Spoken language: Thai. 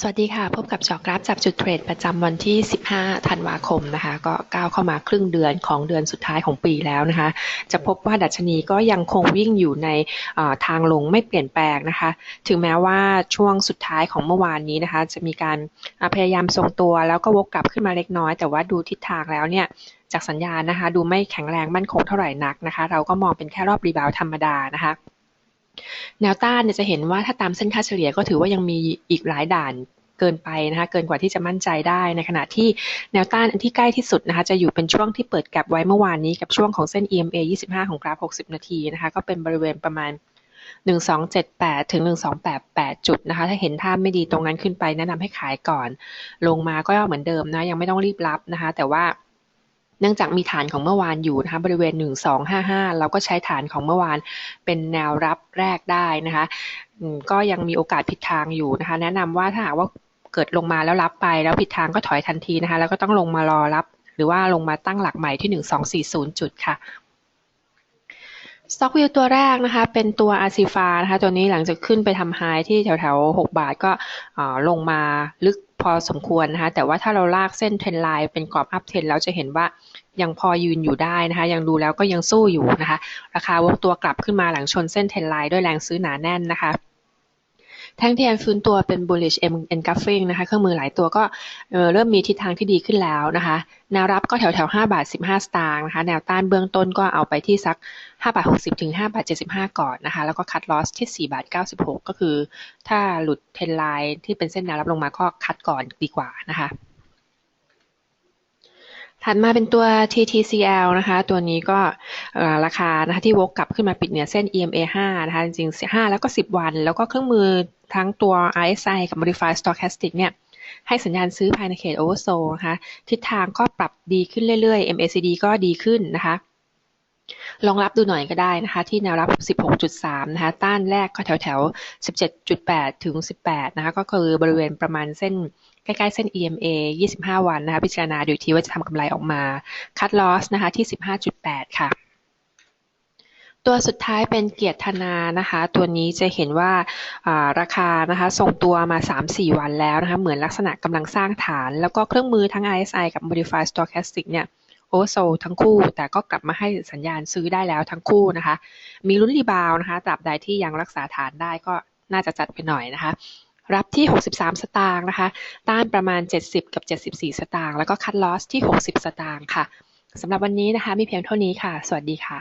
สวัสดีค่ะ พบกับจอกราฟจับจุดเทรดประจำวันที่ 15 ธันวาคมนะคะ ก็ก้าวเข้ามาครึ่งเดือนของเดือนสุดท้ายของปีแล้วนะคะ จะพบว่าดัชนีก็ยังคงวิ่งอยู่ในทางลงไม่เปลี่ยนแปลงนะคะ ถึงแม้ว่าช่วงสุดท้ายของเมื่อวานนี้นะคะ จะมีการพยายามทรงตัวแล้วก็วกกลับขึ้นมาเล็กน้อย แต่ว่าดูทิศทางแล้วเนี่ยจากสัญญาณนะคะ ดูไม่แข็งแรงมั่นคงเท่าไหร่นักนะคะ เราก็มองเป็นแค่รอบรีบาวธรรมดานะคะ แนวต้านเนี่ยจะเห็นว่าถ้าตามเส้นค่าเฉลี่ยก็ถือว่ายังมีอีกหลายด่านเกินไปนะคะเกินกว่าที่จะมั่นใจได้ในขณะที่แนวต้านอันที่ใกล้ที่สุดนะคะจะอยู่เป็นช่วงที่เปิดแกลบไว้เมื่อวานนี้กับช่วงของเส้น EMA 25 ของกราฟ 60 นาทีนะคะก็เป็นบริเวณประมาณ 1278 ถึง 1288 จุดนะคะ ถ้าเห็นท่าไม่ดีตรงนั้นขึ้นไปแนะนำให้ขายก่อน ลงมาก็เหมือนเดิมนะยังไม่ต้องรีบรับนะคะ แต่ว่า นื่องจากมีฐานของเมื่อวานอยู่นะคะบริเวณ 1255 เราก็ใช้ฐานของเมื่อวานเป็นแนวรับแรกได้นะคะก็ยังมีโอกาสผิดทางอยู่นะคะ แนะนำว่าถ้าหากว่าเกิดลงมาแล้วรับไปแล้วผิดทางก็ถอยทันทีนะคะ แล้วก็ต้องลงมารอรับ หรือว่าลงมาตั้งหลักใหม่ที่ 1240 จุดค่ะสต็อกวิวตัวแรกนะคะ เป็นตัวอาซีฟานะคะ ตัวนี้หลังจากขึ้นไปทำไฮที่แถวแถว6บาทก็ลงมาลึก พอสมควรนะคะ แต่ว่าถ้าเราลากเส้นเทรนไลน์เป็นกรอบอัพเทรนแล้วจะเห็นว่ายังพอยืนอยู่ได้นะคะ ยังดูแล้วก็ยังสู้อยู่นะคะ ราคาวกตัวกลับขึ้นมาหลังชนเส้นเทรนไลน์ด้วยแรงซื้อหนาแน่นนะคะ แท่งเที่แอนฟื้นตัวเป็น bullish engulfing นะคะ เครื่องมือหลายตัวก็เริ่มมีทิศทางที่ดีขึ้นแล้วนะคะ แนวรับก็แถวแถว5บาท15สตางค์นะคะ แนวต้านเบื้องต้นก็เอาไปที่สัก5บาท60ถึง5บาท75ก่อนนะคะ แล้วก็คัดลอสที่4บาท96ก็คือ ถ้าหลุดเทนไลน์ที่เป็นเส้นแนวรับลงมาก็คัดก่อนดีกว่านะคะถัดมาเป็นตัว TTCL นะคะ ตัวนี้ก็ราคานะคะที่วกกลับขึ้นมาปิดเหนือเส้น EMA 5 นะคะ จริงๆ5 แล้วก็ 10 วัน แล้วก็เครื่องมือ ทั้งตัว RSI กับ Modified Stochastic เนี่ยให้สัญญาณซื้อภายในเขต Oversold นะคะทิศทางก็ปรับดีขึ้นเรื่อยๆ MACD ก็ดีขึ้นนะคะลองรับดูหน่อยก็ได้นะคะ ที่แนวรับ 16.3 นะคะ ต้านแรกก็แถวแถว 17.8 ถึง 18 นะคะ ก็คือบริเวณประมาณเส้นใกล้ๆเส้น EMA 25 วันนะคะ พิจารณาดูทีว่าจะทำกำไรออกมา คัดลอสนะคะที่ 15.8 ค่ะ ตัวสุดท้ายเป็นเกียรตินานะคะ ตัวนี้จะเห็นว่าราคานะคะส่งตัวมา 3-4 วันแล้วนะคะ เหมือนลักษณะกำลังสร้างฐาน แล้วก็เครื่องมือทั้ง RSI กับ Modified Stochastic เนี่ยโอโซทั้งคู่ แต่ก็กลับมาให้สัญญาณซื้อได้แล้วทั้งคู่นะคะ มีลุ้นรีบาวนะคะ ตราบใดที่ยังรักษาฐานได้ก็น่าจะจัดไปหน่อยนะคะ รับที่ 63 สตางค์นะคะ ต้านประมาณ 70 กับ 74 สตางค์ แล้วก็คัดลอสที่ 60 สตางค์ค่ะสำหรับวันนี้นะคะ มีเพียงเท่านี้ค่ะ สวัสดีค่ะ